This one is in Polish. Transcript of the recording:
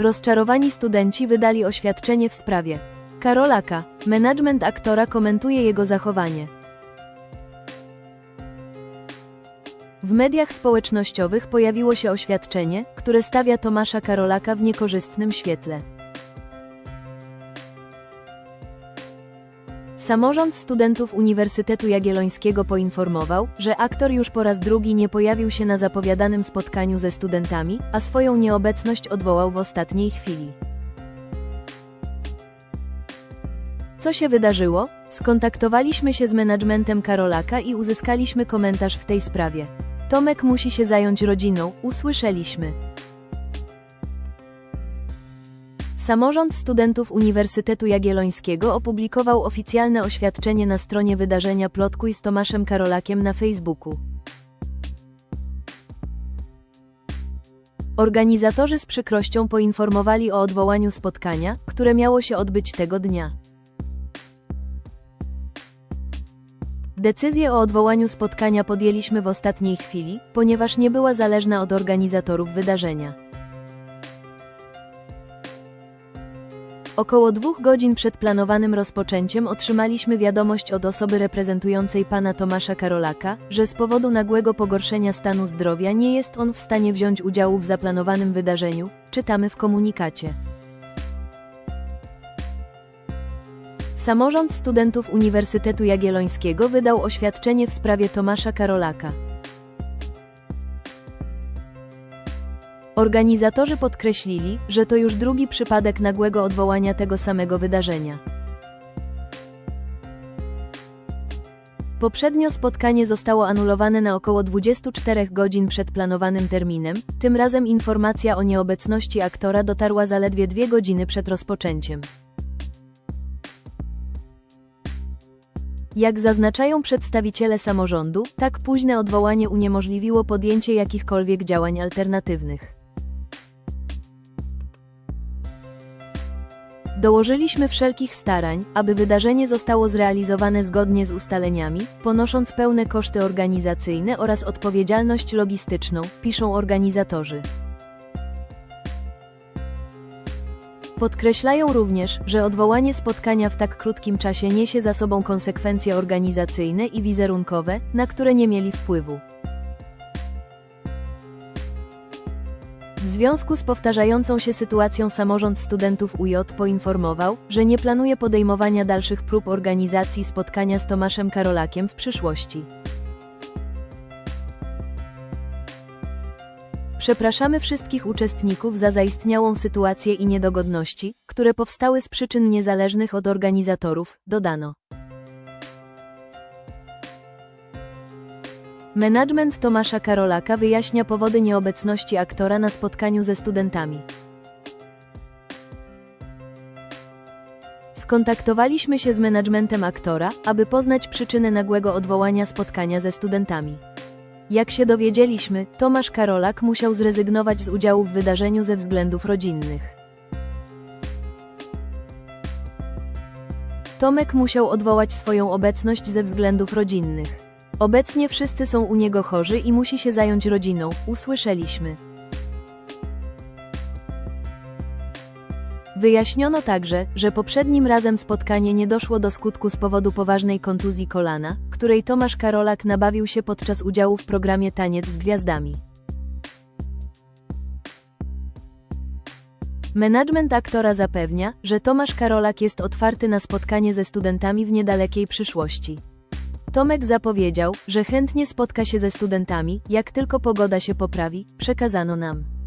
Rozczarowani studenci wydali oświadczenie w sprawie. Karolaka, management aktora komentuje jego zachowanie. W mediach społecznościowych pojawiło się oświadczenie, które stawia Tomasza Karolaka w niekorzystnym świetle. Samorząd studentów Uniwersytetu Jagiellońskiego poinformował, że aktor już po raz drugi nie pojawił się na zapowiadanym spotkaniu ze studentami, a swoją nieobecność odwołał w ostatniej chwili. Co się wydarzyło? Skontaktowaliśmy się z menadżmentem Karolaka i uzyskaliśmy komentarz w tej sprawie. Tomek musi się zająć rodziną, usłyszeliśmy. Samorząd studentów Uniwersytetu Jagiellońskiego opublikował oficjalne oświadczenie na stronie wydarzenia Plotkuj z Tomaszem Karolakiem na Facebooku. Organizatorzy z przykrością poinformowali o odwołaniu spotkania, które miało się odbyć tego dnia. Decyzję o odwołaniu spotkania podjęliśmy w ostatniej chwili, ponieważ nie była zależna od organizatorów wydarzenia. Około dwóch godzin przed planowanym rozpoczęciem otrzymaliśmy wiadomość od osoby reprezentującej pana Tomasza Karolaka, że z powodu nagłego pogorszenia stanu zdrowia nie jest on w stanie wziąć udziału w zaplanowanym wydarzeniu, czytamy w komunikacie. Samorząd studentów Uniwersytetu Jagiellońskiego wydał oświadczenie w sprawie Tomasza Karolaka. Organizatorzy podkreślili, że to już drugi przypadek nagłego odwołania tego samego wydarzenia. Poprzednio spotkanie zostało anulowane na około 24 godzin przed planowanym terminem, tym razem informacja o nieobecności aktora dotarła zaledwie dwie godziny przed rozpoczęciem. Jak zaznaczają przedstawiciele samorządu, tak późne odwołanie uniemożliwiło podjęcie jakichkolwiek działań alternatywnych. Dołożyliśmy wszelkich starań, aby wydarzenie zostało zrealizowane zgodnie z ustaleniami, ponosząc pełne koszty organizacyjne oraz odpowiedzialność logistyczną, piszą organizatorzy. Podkreślają również, że odwołanie spotkania w tak krótkim czasie niesie za sobą konsekwencje organizacyjne i wizerunkowe, na które nie mieli wpływu. W związku z powtarzającą się sytuacją samorząd studentów UJ poinformował, że nie planuje podejmowania dalszych prób organizacji spotkania z Tomaszem Karolakiem w przyszłości. Przepraszamy wszystkich uczestników za zaistniałą sytuację i niedogodności, które powstały z przyczyn niezależnych od organizatorów, dodano. Management Tomasza Karolaka wyjaśnia powody nieobecności aktora na spotkaniu ze studentami. Skontaktowaliśmy się z managementem aktora, aby poznać przyczynę nagłego odwołania spotkania ze studentami. Jak się dowiedzieliśmy, Tomasz Karolak musiał zrezygnować z udziału w wydarzeniu ze względów rodzinnych. Tomek musiał odwołać swoją obecność ze względów rodzinnych. Obecnie wszyscy są u niego chorzy i musi się zająć rodziną, usłyszeliśmy. Wyjaśniono także, że poprzednim razem spotkanie nie doszło do skutku z powodu poważnej kontuzji kolana, której Tomasz Karolak nabawił się podczas udziału w programie Taniec z Gwiazdami. Management aktora zapewnia, że Tomasz Karolak jest otwarty na spotkanie ze studentami w niedalekiej przyszłości. Tomek zapowiedział, że chętnie spotka się ze studentami, jak tylko pogoda się poprawi, przekazano nam.